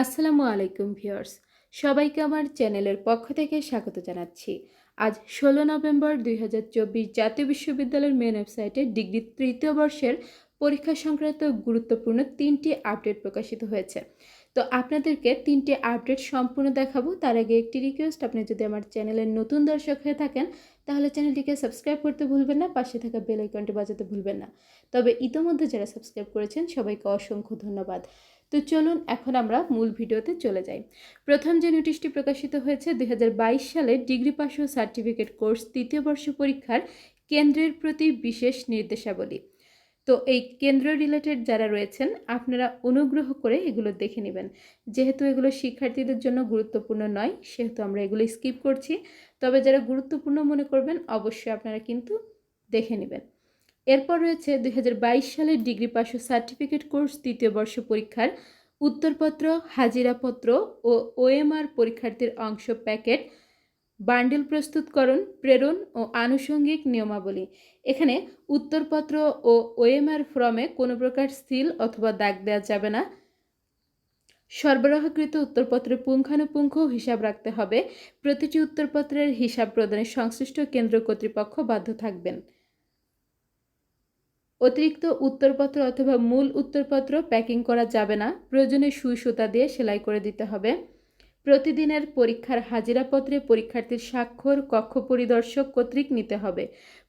আসসালামু আলাইকুম ভিউয়ার্স। সবাইকে আমার চ্যানেলের পক্ষ থেকে স্বাগত জানাচ্ছি। আজ ষোলো নভেম্বর দুই হাজার চব্বিশ জাতীয় বিশ্ববিদ্যালয়ের মেন ওয়েবসাইটে ডিগ্রি তৃতীয় বর্ষের পরীক্ষা সংক্রান্ত গুরুত্বপূর্ণ তিনটি আপডেট প্রকাশিত হয়েছে। তো আপনাদেরকে তিনটি আপডেট সম্পূর্ণ দেখাবো। তার আগে একটি রিকোয়েস্ট আপনি যদি আমার চ্যানেলের নতুন দর্শক হয়ে থাকেন, তাহলে চ্যানেলটিকে সাবস্ক্রাইব করতে ভুলবেন না, পাশে থাকা বেল আইকনটি বাজাতে ভুলবেন না। তবে ইতোমধ্যে যারা সাবস্ক্রাইব করেছেন, সবাইকে অসংখ্য ধন্যবাদ। তো চলুন এখন আমরা মূল ভিডিওতে চলে যাই। প্রথম যে নোটিশটি প্রকাশিত হয়েছে দু হাজার বাইশ সালে ডিগ্রি পাস ও সার্টিফিকেট কোর্স তৃতীয় বর্ষ পরীক্ষার কেন্দ্রের প্রতি বিশেষ নির্দেশাবলী। তো এই কেন্দ্র রিলেটেড যারা রয়েছেন, আপনারা অনুগ্রহ করে এগুলো দেখে নেবেন। যেহেতু এগুলো শিক্ষার্থীদের জন্য গুরুত্বপূর্ণ নয়, সেহেতু আমরা এগুলো স্কিপ করছি। তবে যারা গুরুত্বপূর্ণ মনে করবেন, অবশ্যই আপনারা কিন্তু দেখে নেবেন। এরপর রয়েছে দুই হাজার বাইশ সালের ডিগ্রি ও সার্টিফিকেট কোর্স তৃতীয় বর্ষ পরীক্ষার উত্তরপত্র, হাজিরাপত্র ও ওএমআর পরীক্ষার্থীর অংশ প্যাকেট, বান্ডেল প্রস্তুতকরণ, প্রেরণ ও আনুষঙ্গিক নিয়মাবলী। এখানে উত্তরপত্র ও ওএমআর ফর্মে কোনো প্রকার সিল অথবা দাগ দেওয়া যাবে না। সরবরাহকৃত উত্তরপত্রের পুঙ্খানুপুঙ্খ হিসাব রাখতে হবে। প্রতিটি উত্তরপত্রের হিসাব প্রদানের সংশ্লিষ্ট কেন্দ্র কর্তৃপক্ষ বাধ্য থাকবেন। অতিরিক্ত উত্তরপত্র অথবা মূল উত্তরপত্র প্যাকিং করা যাবে না। প্রয়োজনে সুই সুতা দিয়ে সেলাই করে দিতে হবে। প্রতিদিনের পরীক্ষার হাজিরাপত্রে পরীক্ষার্থীর স্বাক্ষর, কক্ষ পরিদর্শক কর্তৃক নিতে হবে।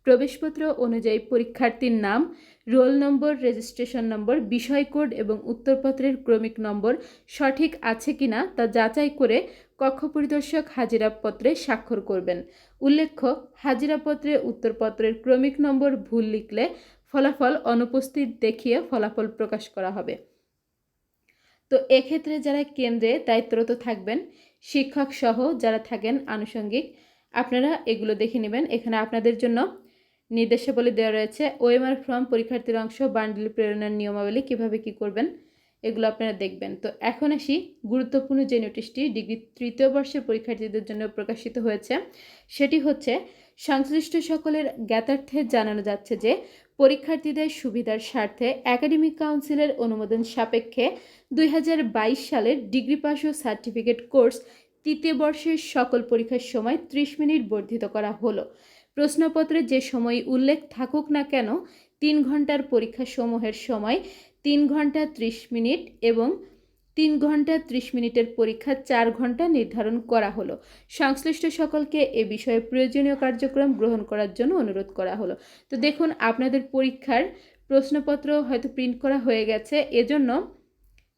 প্রবেশপত্র অনুযায়ী পরীক্ষার্থীর নাম, রোল নম্বর, রেজিস্ট্রেশন নম্বর, বিষয় কোড এবং উত্তরপত্রের ক্রমিক নম্বর সঠিক আছে কিনা তা যাচাই করে কক্ষ পরিদর্শক হাজিরাপত্রে স্বাক্ষর করবেন। উল্লেখ্য, হাজিরাপত্রে উত্তরপত্রের ক্রমিক নম্বর ভুল লিখলে ফলাফল অনুপস্থিত দেখিয়ে ফলাফল প্রকাশ করা হবে। তো এক্ষেত্রে যারা কেন্দ্রে দায়িত্বরত থাকবেন, শিক্ষক সহ যারা থাকেন আনুষঙ্গিক, আপনারা এগুলো দেখে নেবেন। এখানে আপনাদের জন্য নির্দেশাবলী দেওয়া রয়েছে ওএমআর ফর্ম পরীক্ষার্থীর অংশ বান্ডিল প্রেরণার নিয়মাবলী, কীভাবে কি করবেন, এগুলো আপনারা দেখবেন। তো এখন আসি, গুরুত্বপূর্ণ যে নোটিশটি, ডিগ্রি তৃতীয় বর্ষের পরীক্ষার্থীদের জন্য প্রকাশিত হয়েছে, সেটি হচ্ছে, সংশ্লিষ্ট সকলের জ্ঞাতার্থে জানানো যাচ্ছে যে পরীক্ষার্থীদের সুবিধার স্বার্থে একাডেমিক কাউন্সিলের অনুমোদন সাপেক্ষে দুই হাজার বাইশ সালের ডিগ্রি পাস ও সার্টিফিকেট কোর্স তৃতীয় বর্ষের সকল পরীক্ষার সময় ত্রিশ মিনিট বর্ধিত করা হলো। প্রশ্নপত্রে যে সময় উল্লেখ থাকুক না কেন, তিন ঘণ্টার পরীক্ষাসমূহের সময় তিন ঘণ্টা ত্রিশ মিনিট এবং তিন ঘণ্টা ত্রিশ মিনিটের পরীক্ষা চার ঘণ্টা নির্ধারণ করা হলো। সংশ্লিষ্ট সকলকে এ বিষয়ে প্রয়োজনীয় কার্যক্রম গ্রহণ করার জন্য অনুরোধ করা হলো। তো দেখুন, আপনাদের পরীক্ষার প্রশ্নপত্র হয়তো প্রিন্ট করা হয়ে গেছে। এজন্য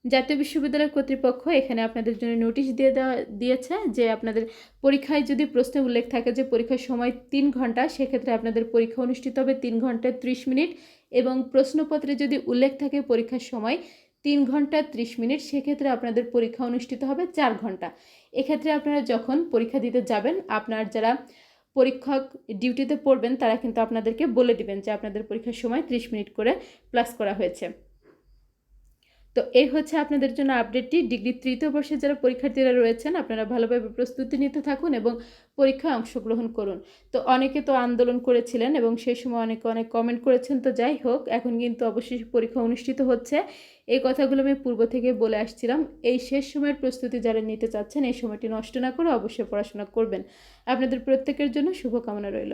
জাতীয় বিশ্ববিদ্যালয় কর্তৃপক্ষ এখানে আপনাদের জন্য নোটিশ দিয়ে দেওয়া, দিয়েছে যে আপনাদের পরীক্ষায় যদি প্রশ্নে উল্লেখ থাকে যে পরীক্ষার সময় তিন ঘণ্টা, সেক্ষেত্রে আপনাদের পরীক্ষা অনুষ্ঠিত হবে তিন ঘণ্টা ত্রিশ মিনিট এবং প্রশ্নপত্রে যদি উল্লেখ থাকে পরীক্ষার সময় তিন ঘণ্টা ত্রিশ মিনিট, সেক্ষেত্রে আপনাদের পরীক্ষা অনুষ্ঠিত হবে চার ঘণ্টা। এক্ষেত্রে আপনারা যখন পরীক্ষা দিতে যাবেন, আপনার যারা পরীক্ষক ডিউটিতে পড়বেন, তারা কিন্তু আপনাদেরকে বলে দিবেন যে আপনাদের পরীক্ষার সময় ত্রিশ মিনিট করে প্লাস করা হয়েছে। তো এই হচ্ছে আপনাদের জন্য আপডেটটি ডিগ্রি তৃতীয় বর্ষে যারা পরীক্ষার্থীরা রয়েছেন, আপনারা ভালোভাবে প্রস্তুতি নিতে থাকুন এবং পরীক্ষায় অংশগ্রহণ করুন। তো অনেকে তো আন্দোলন করেছিলেন এবং সেই সময় অনেকে অনেক কমেন্ট করেছেন, তো যাই হোক, এখন কিন্তু অবশ্যই পরীক্ষা অনুষ্ঠিত হচ্ছে। এই কথাগুলো আমি পূর্ব থেকে বলে আসছিলাম। এই শেষ সময়ের প্রস্তুতি যারা নিতে চাচ্ছেন, এই সময়টি নষ্ট না করে অবশ্যই পড়াশোনা করবেন। আপনাদের প্রত্যেকের জন্য শুভকামনা রইল।